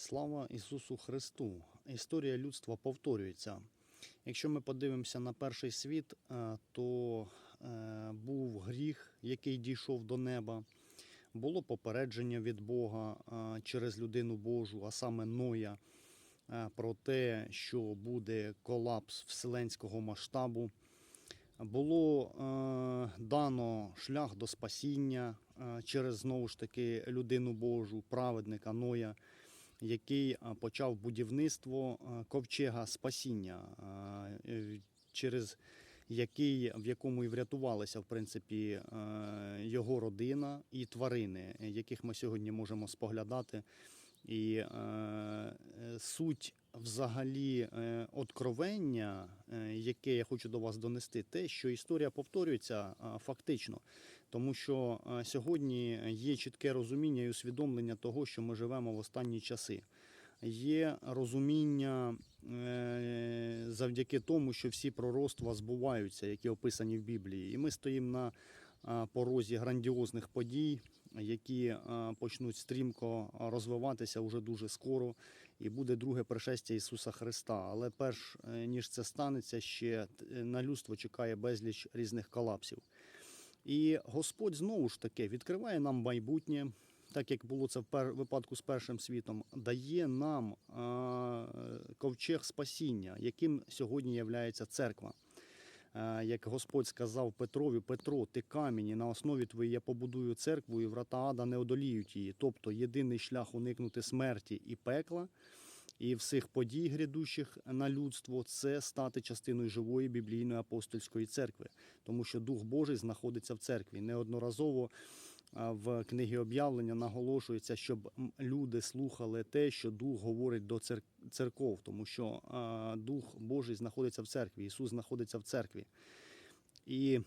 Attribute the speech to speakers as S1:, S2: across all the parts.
S1: Слава Ісусу Христу! Історія людства повторюється. Якщо ми подивимося на перший світ, е, то е, був гріх, який дійшов до неба. Було попередження від Бога е, через людину Божу, а саме Ноя, про те, що буде колапс вселенського масштабу. Було дано шлях до спасіння через знову ж таки людину Божу, праведника Ноя, який почав будівництво ковчега спасіння, е, через який, в якому і врятувалися в принципі його родина і тварини, яких ми сьогодні можемо споглядати. І е, суть взагалі е, откровення, е, яке я хочу до вас донести, те, що історія повторюється е, фактично, тому що сьогодні є чітке розуміння і усвідомлення того, що ми живемо в останні часи. Є розуміння завдяки тому, що всі пророцтва збуваються, які описані в Біблії, і ми стоїмо на порозі грандіозних подій, які почнуть стрімко розвиватися уже дуже скоро, і буде друге пришестя Ісуса Христа. Але перш е, ніж це станеться, ще е, на людство чекає безліч різних колапсів. І Господь знову ж таки відкриває нам майбутнє, так як було це в випадку з першим світом, дає нам ковчег спасіння, яким сьогодні являється церква. Е, Як Господь сказав Петрові, Петро, ти камінь, і на основі твоїй я побудую церкву, і врата ада не одоліють її. Тобто єдиний шлях уникнути смерті і пекла, і всіх подій грядущих на людство це стати частиною живої біблійної апостольської церкви, тому що Дух Божий знаходиться в церкві. Неодноразово в книгі об'явлення наголошується, щоб люди слухали те, що Дух говорить до цер- церков, тому що Дух Божий знаходиться в церкві, Ісус знаходиться в церкві. І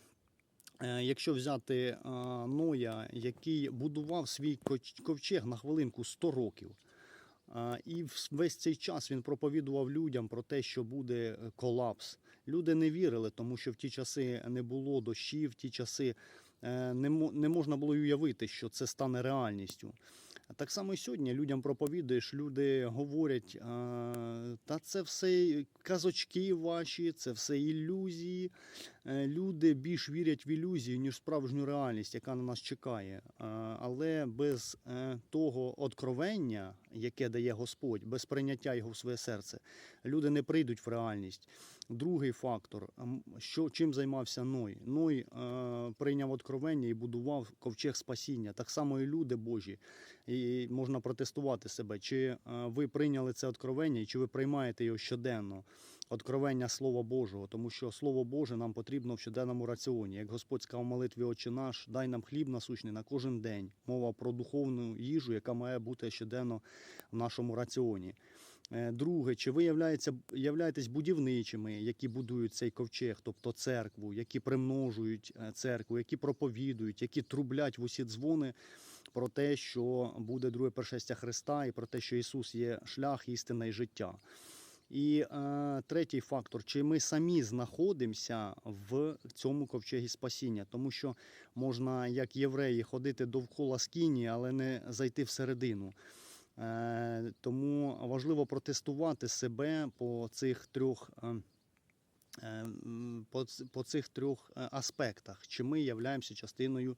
S1: е, якщо взяти Ноя, який будував свій ковчег на хвилинку 100 років, І весь цей час він проповідував людям про те, що буде е, колапс. Люди не вірили, тому що в ті часи не було дощів, в ті часи не, можна було уявити, що це стане реальністю. Так само і сьогодні людям проповідуєш, люди говорять, та це все казочки ваші, це все ілюзії. Е, Люди більш вірять в ілюзії, ніж в справжню реальність, яка на нас чекає. Але без е, того откровення, яке дає Господь, без прийняття його в своє серце, люди не прийдуть в реальність. Другий фактор, що чим займався Ной? Ной е, прийняв откровення і будував ковчег спасіння. Так само і люди Божі. І можна протестувати себе, чи е, ви прийняли це откровення, і чи ви приймаєте його щоденно. Откровення Слова Божого, тому що Слово Боже нам потрібно в щоденному раціоні. Як Господь сказав молитві Отче наш, дай нам хліб насущний на кожен день. Мова про духовну їжу, яка має бути щоденно в нашому раціоні. Е, Друге, чи ви являєтесь будівничими, які будують цей ковчег, тобто церкву, які примножують е, церкву, які проповідують, які трублять в усі дзвони про те, що буде друге пришестя Христа, і про те, що Ісус є шлях, істина і життя. І е, третій фактор, чи ми самі знаходимося в цьому ковчегі спасіння, тому що можна, як євреї, ходити довкола скині, але не зайти всередину. Е, тому важливо протестувати себе по цих трьох. е, е, По, по цих трьох е, аспектах, чи ми являємося частиною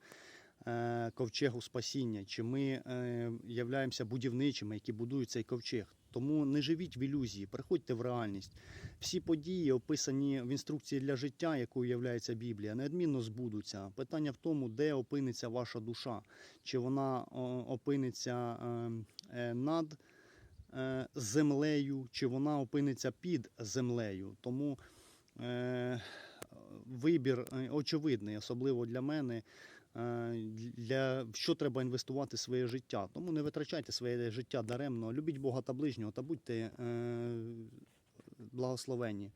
S1: ковчегу спасіння, чи ми е, являємося будівничими, які будують цей ковчег. Тому не живіть в ілюзії, приходьте в реальність. Всі події, описані в інструкції для життя, якою є Біблія, неодмінно збудуться. Питання в тому, де опиниться ваша душа, чи вона опиниться е, е, над е, землею, чи вона опиниться під землею. Тому е, вибір е, очевидний, особливо для мене. Для що треба інвестувати своє життя. Тому не витрачайте своє життя даремно. Любіть Бога та ближнього та будьте е, благословенні.